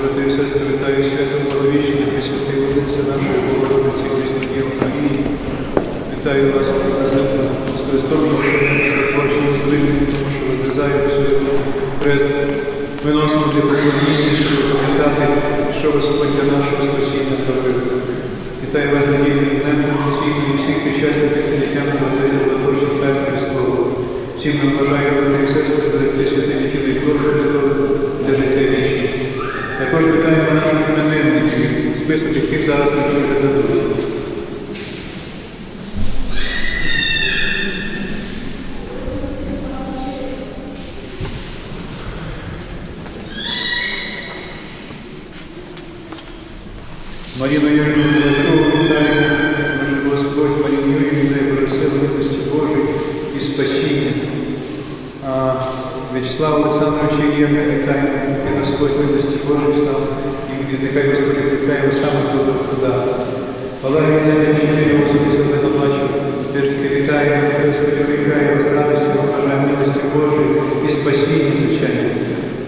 брати і сестри, вітаю святом Боговічні, Пресвятої Вулиці нашої Богородиці Христі Україні. Вітаю вас Христом, творчим зближенням, тому що витризаю святу Хрест. Поклоніння, щоб пам'ятати, що Господь нашого спасіння зробив. Вітаю вас днем всіх і всіх причасників життя на Церкви Слово. Всім нам бажаю брати і сестри, берегти святим тіло і кров Христове для життя вічне. Також вітаємо наших іменинників, яких зараз не дадуть. Маріну Юрію Дмитрову вітаємо, може Господь Маріну Юрію дай Борисилу милості Божої і спасіння. А В'ячеслава Олександровича Євгена вітаємо, і Господь милості Божої слава, і нехай Господь вітає саме туди, туди. Валерій Геннадійович його особисто не побачив, теж таки вітаю, нехай Господь з радості, бажає милості Божої і спасіння, звичайно.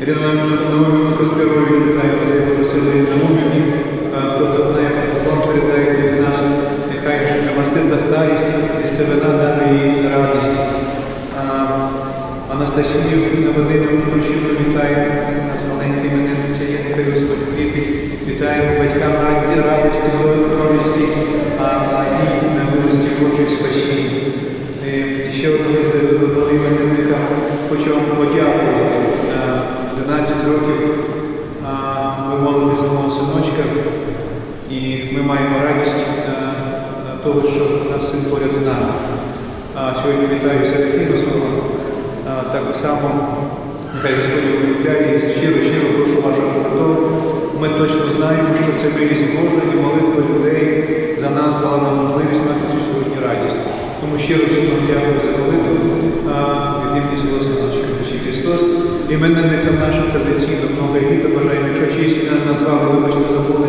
Ірина Наумівну Коспіровичу вітаю, Боже сили син поряд з нами. Сьогодні вітаю Серафіну свого. А, Так само нехай Господь виявляє і щиро, щиро прошу вашого молитву. Ми точно знаємо, що це милість Божа і молитва людей за нас дала нам можливість мати цю сьогодні радість. Тому щиро щиро дякую за молитву від імені свого синочка Ісус Христос. Іменинникам нашим традиційно много літа бажаємо, якщо чиїсь не назвали, вибачте, забули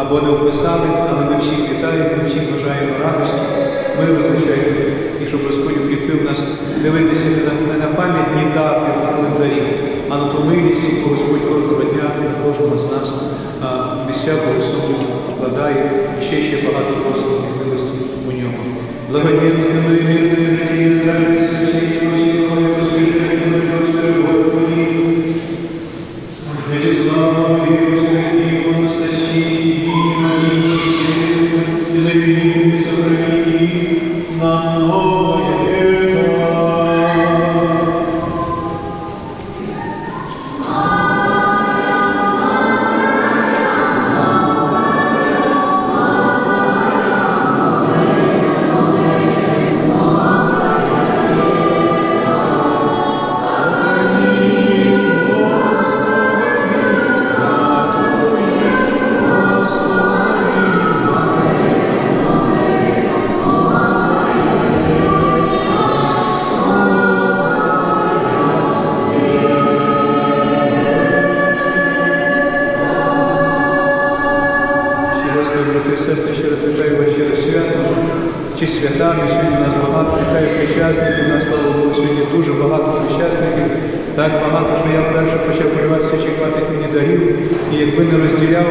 або не вписали, але ми всіх вітаємо, ми всім бажаємо радості, миру, визначаємо, щоб Господь укріпив нас дивитися не на, пам'ятні дати на календарі, а на ту милість, яку Господь кожного дня і кожного з нас всякого суму вкладає і ще ще багато просимо милості у ньому. Благоденственної мирної житті, здраві, І якби не розділяв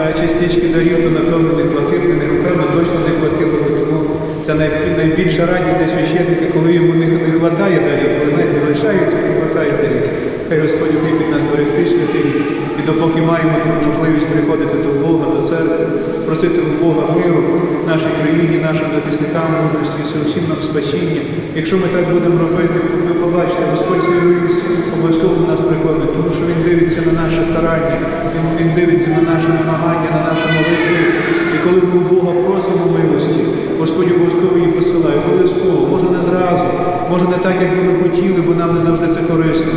е, частички дарів, то напевно не хватило, не напевно точно не хватило. би. Тому це найбільша радість для священника, коли йому не, хватає дарів, коли не лишається, не хватає дарів. Хай Господь укріпить нас берегти святий. І допоки маємо можливість приходити до Бога, до церкви, просити у Бога миру нашій країні, нашим захисникам, мудрості, всім нам спасіння. Якщо ми так будемо робити, побачите, Господь милість обов'язково до нас приходить, тому що Він дивиться на наше старання, Він, дивиться на наше намагання, на наші молитви. І коли ми у Бога просимо милості, Господь обов'язково її посилає, обов'язково, може не зразу, може не так, як би ми хотіли, бо нам не завжди це корисно.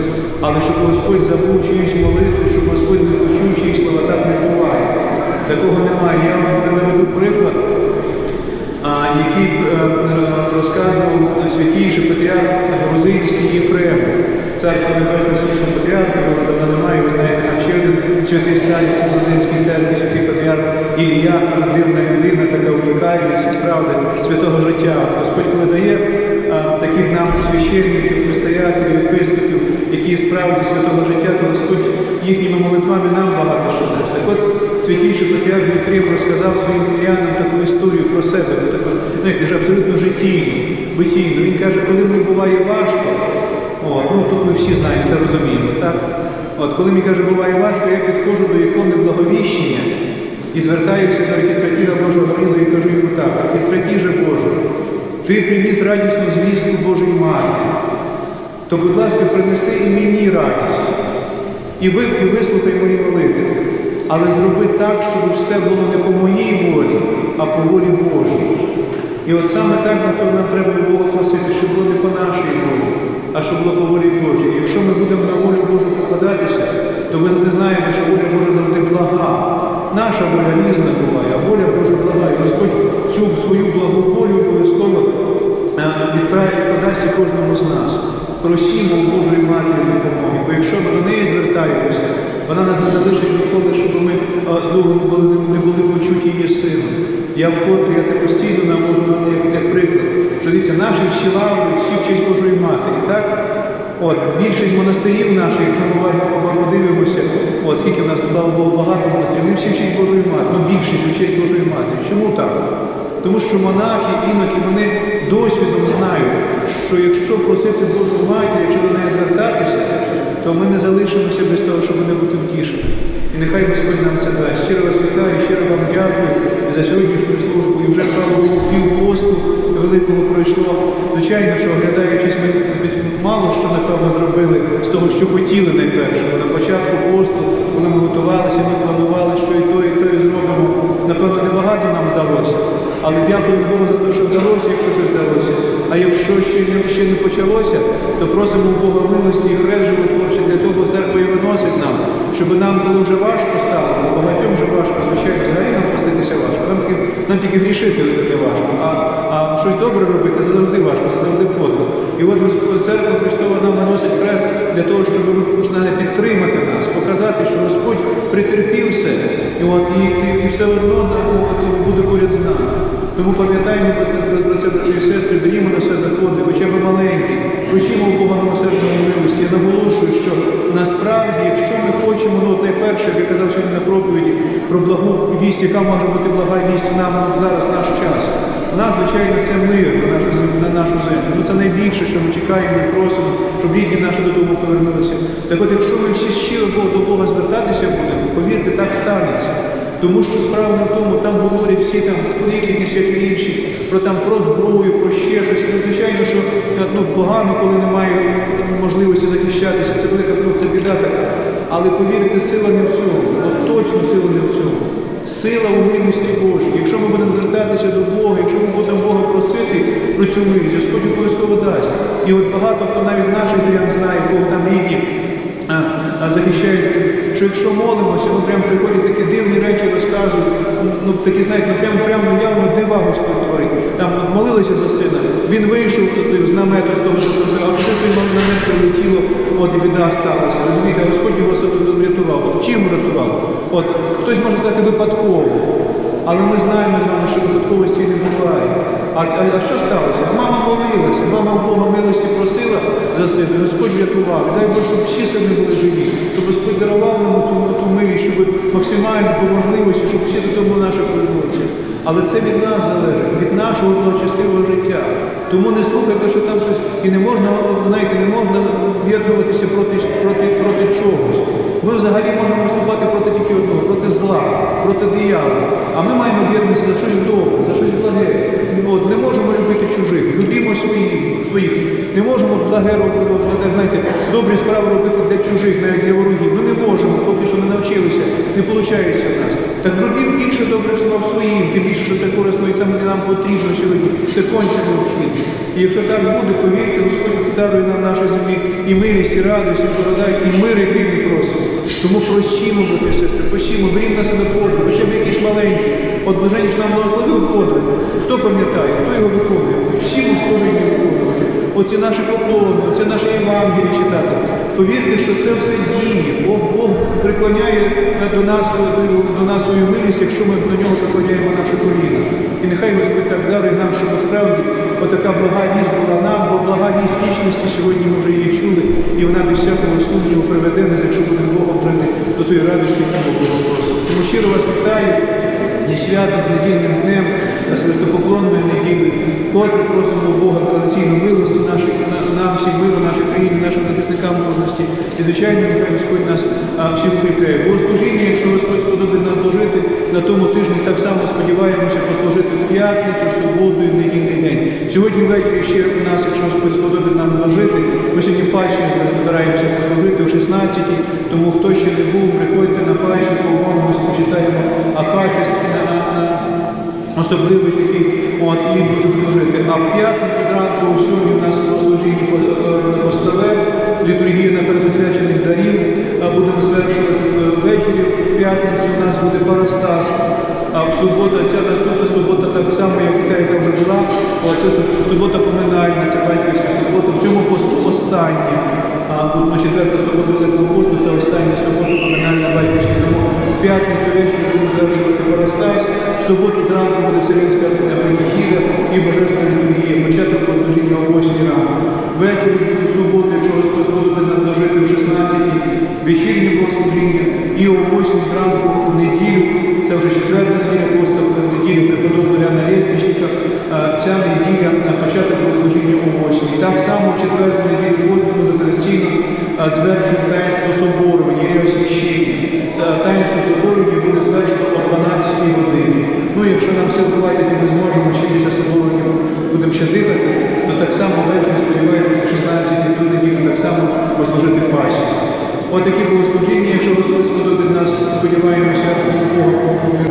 Але щоб Господь забув чиюсь молитву, щоб Господь не почув чиїсь слова, так не буває. Такого немає. Я вам наведу приклад, які справді святого життя, то Господь їхніми молитвами нам багато що дасть. Так от святійший патріарх Єфрем розказав своїм вірянам таку історію про себе, таку, знаєте, ж абсолютно життєйну, битійну. Він каже, коли мені буває важко, от, ну тут ми всі знаємо, це розуміємо, так? От, коли мені каже, буває важко, я підходжу до ікони благовіщення і звертаюся до архістратіра Божого Грила і кажу йому так, архістратіже Боже, ти приніс радісну звістку Божої Матері, то, будь ласка, принеси і мені радість. І ви і вислухай мої молитви. Але зроби так, щоб все було не по моїй волі, а по волі Божій. І от саме так, напевно, треба було просити, щоб було не по нашій волі, а щоб було по волі Божій. Якщо ми будемо на волю Божу покладатися, то ви не знаєте, що воля Божа завжди блага. Наша воля різна буває, а воля Божа блага. І Господь цю свою благу волю обов'язково е, відправить подасть кожному з нас. Просімо Божої Матері допомоги, бо якщо ми до неї звертаємося, вона нас не залишить ніколи, щоб ми не були, почуті її сином. Я вкотре, я це постійно нам як, як приклад. Що дивіться, наші всі лаври, всі в честь Божої Матері, так? От, більшість монастирів наших, якщо ми уважно подивимося, от скільки в нас, слава Богу, багато монастирів, вони всі в честь Божої Матері, ну більшість у честь Божої Матері. Чому так? Тому що монахи, іноки, вони досвідом знають, що якщо просити Божу матір, якщо до неї звертатися, то ми не залишимося без того, щоб не бути втішені. І нехай Господь нам це дасть. Щиро вас вітаю, щиро вам дякую за сьогоднішню службу. І вже слава Богу, пів посту великого пройшло. Звичайно, що оглядаючись, ми мало що напевно зробили з того, що хотіли найперше. На початку посту, коли ми готувалися, ми планували, що і то, і то і зробимо. Напевно, небагато нам вдалося. Але дякую Богу за те, що вдалося. А якщо ще не, ще не почалося, то просимо у Бога милості і хрест животворчий для того церква і виносить нам, щоб нам було вже важко стало, бо багатьом вже важко, звичайно, взагалі нам постатися важко. Нам тільки, нам тільки грішити важко, а, а щось добре робити завжди важко, завжди подвиг. І от церква Христова нам наносить хрест для того, щоб починали підтримати нас, показати, що Господь притерпів все, і, от, і, і, все одно буде поряд з нами. Тому пам'ятаємо про це, про це, брати і сестри, берімо на себе подвиг, хоча б маленькі, просімо у Бога милосердної милості. Я наголошую, що насправді, якщо ми хочемо, ну найперше, як я казав сьогодні на проповіді, про благу вість, яка може бути блага вість нам зараз наш час. У нас, звичайно, це мир на нашу землю, на нашу землю. Ну це найбільше, що ми чекаємо і просимо, щоб рідні наші додому повернулися. Так от, якщо ми всі щиро до Бога звертатися будемо, повірте, так станеться. Тому що справа в тому, там говорять всі там політики, всякі інші, про там про зброю, про ще щось. І, звичайно, що ну, погано, коли немає можливості захищатися, це велика просто біда така. Але повірте, сила не в цьому, от точно сила не в цьому. Сила у милості Божій. Якщо ми будемо звертатися до Бога, якщо ми будемо Бога просити про цю милість, Господь обов'язково дасть. І от багато хто навіть з наших вірян знає, Бог там рідні захищають, що якщо молимося, ну прям приходять такі дивні речі, розказують, ну такі, знаєте, ну прям прямо явно дива Господь творить. Там от, молилися за сина, він вийшов з намету з того, що каже, а що ти намет прилетіло, от і біда сталася. Розумієте, Господь його себе врятував. Чим врятував? От хтось може сказати випадково. Але ми знаємо з вами, що випадковості не буває. А, а, а що сталося? Мама молилася, мама у Бога милості просила за сина, Господь врятував. Дай Бог, щоб всі сини були живі, щоб Господь дарував нам ту, ту милість, щоб максимально по можливості, щоб всі додому наші повернуться. Але це від нас залежить, від нашого благочестивого життя. Тому не слухайте, що там щось. І не можна, знаєте, не можна об'єднуватися проти, проти, проти чогось. Ми взагалі можемо виступати проти тільки одного, проти зла, проти диявола. А ми маємо об'єднатися за щось добре, за щось благе. От, не можемо любити чужих, любімо своїх, своїх. Не можемо благе робити, знаєте, добрі справи робити для чужих, навіть для ворогів. Ми не можемо, поки що ми навчилися, не виходить в нас. Так робіть більше добрих справ своїм, тим більше, що це корисно і саме нам потрібно сьогодні. Це конче необхідно. І якщо так буде, повірте, Господь дарує нам нашій землі і милість, і радість, і благодать, і мир, який ми просимо. Тому прощімо, брати сестри, прощімо, берімо на себе подвиг, хоча б якісь маленькі. От Блаженніш нам благословив подвиг. Хто пам'ятає, хто його виконує? Всі ми повинні виконувати. Оці наші поклони, оці наші Євангелії читати. Повірте, що це все діє. Бог, Бог приклоняє до нас, до нас свою милість, якщо ми до нього прикладаємо нашу коліна. І нехай Господь так дарує нам, щоб справді отака благодність була нам, бо благодність вічності сьогодні ми вже її чули, і вона без всякого сумніву приведе нас, якщо будемо Богом жити, до тої радості, яку Бог просить. Тому щиро вас вітаю зі святом, з недільним днем, з хрестопоклонною неділею. Просимо Бога традиційну милості наших, нам всім миру, нашій країні, нашим захисникам кожності. І, звичайно, Господь нас а, всіх укріпляє. Богослужіння, якщо Господь сподобить нас дожити, на тому тижні так само сподіваємося послужити в п'ятницю, в суботу і в недільний день. Сьогодні ввечері ще у нас, якщо Господь сподобить нам дожити, ми сьогодні пачні збираємося послужити о 16-й, тому хто ще не був, приходьте на пачку, помолимося, почитаємо Акафіст на, на, на особливий такий, от, і будемо служити. А в п'ятницю зранку сьогодні у нас служіння постове, літургія на передосвячених дарів, а будемо звершувати е, ввечері. В п'ятницю у нас буде парастас. А в суботу, ця наступна субота так само, як та, яка вже була, оце субота поминальна, це батьківська субота. В цьому посту остання. А тут на четверта субота Великого посту, це остання субота поминальна батьківська. Тому в п'ятницю ввечері будемо завершувати парастас. В суботу зранку буде вселенська панихіда і божественна літургія. Початок послужіння о 8 ранку. Ввечері в суботу, якщо Господь сподобить нас дожити о 16 вечірнє богослужіння і о 8 зранку у неділю, це вже четверта неділя поста в неділю преподобного Яна Лєстичника, ця неділя на початок богослужіння о 8. Так само в четверту неділю Господь вже традиційно а, звершує таїнство соборування, освящення. Таїнство соборування буде звершено о 12 годині. Ну, якщо нам все вдавати, ми зможемо ще після соборування будемо ще дихати, то так само ввечері сподіваємося 16 ту неділю так само послужити пасі. От були служіння, якщо Господь сподобить нас, сподіваємося,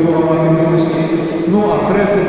Бога, мати милості. Ну, а хресне